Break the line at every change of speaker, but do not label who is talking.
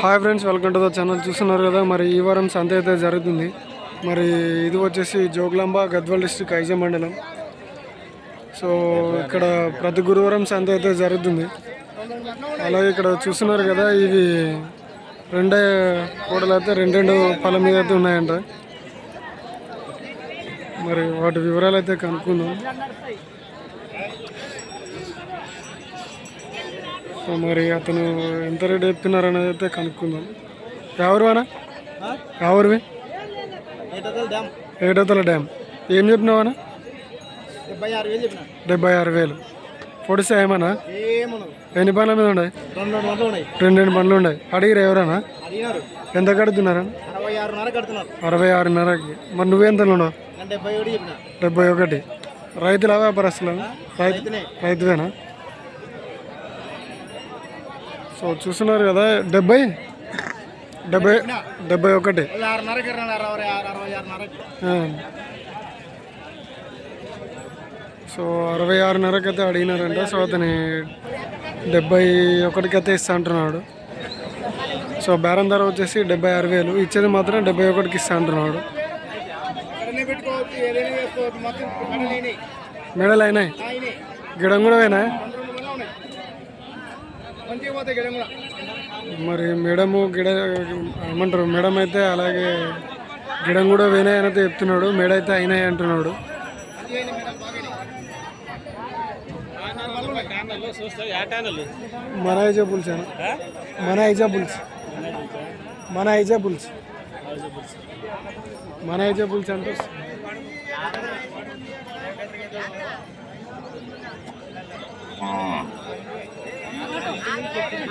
Hi friends welcome to the channel చూస్తున్నారు కదా మరి ఈ వారం సంత అయితే జరుగుతుంది. మరి ఇది వచ్చేసి జోగులాంబ గద్వాల్ డిస్టిక్ ఐజ మండలం. సో ఇక్కడ ప్రతి గురువారం సంత అయితే జరుగుతుంది. అలాగే ఇక్కడ చూస్తున్నారు కదా ఇవి రెండే కూడలు అయితే రెండు రెండు పళ్ళ మీద అయితే ఉన్నాయంట. మరి వాటి వివరాలు అయితే కనుక్కుందాం. సో మరి అతను ఎంత రేట్ చెప్తున్నారు అనేది అయితే కనుక్కుందాం. ఎవరు అనా ఎవరివి?
డ్యామ్.
ఏటతల డ్యామ్. ఏం చెప్పినావనా
డెబ్బై ఆరు వేలు
పొడిసే ఏమన్నా ఎన్ని పనుల మీద ఉన్నాయి?
రెండు రెండు
పనులు ఉన్నాయి. అడిగిరు ఎవరన్నా? ఎంత కడుతున్నారా?
అరవై
ఆరున్నరకి. మరి నువ్వెంతలో ఉన్నావు
నేను డెబ్బై ఒకటి
రైతుల వ్యాపారస్తులు? రైతు రైతువేనా? సో చూస్తున్నారు కదా డెబ్బై? డెబ్బై డెబ్బై ఒకటి. సో అరవై ఆరున్నరకి అయితే అడిగినారంట. సో అతని డెబ్బై ఒకటికి అయితే ఇస్తా అంటున్నాడు. సో బేరం ధర వచ్చేసి డెబ్బై ఆరు వేలు. ఇచ్చేది మాత్రం డెబ్బై ఒకటికి ఇస్తా అంటున్నాడు. మెడలు అయినాయి గిడం కూడా అయినాయి
రెండు రెండు వందలు ఉన్నాయి మంచిగా పోతాయి గిడం కూడా
మరి మేడము గిడ ఏమంటారు మేడం అయితే అలాగే గిడం కూడా వేనాయనైతే చెప్తున్నాడు మేడ అయితే అయినాయి అంటున్నాడు. మన ఐజా పుల్స్ మన ఐజా పుల్స్ మన ఐజా పుల్స్ మన ఐజా పుల్స్ అంటే? చెప్పండి.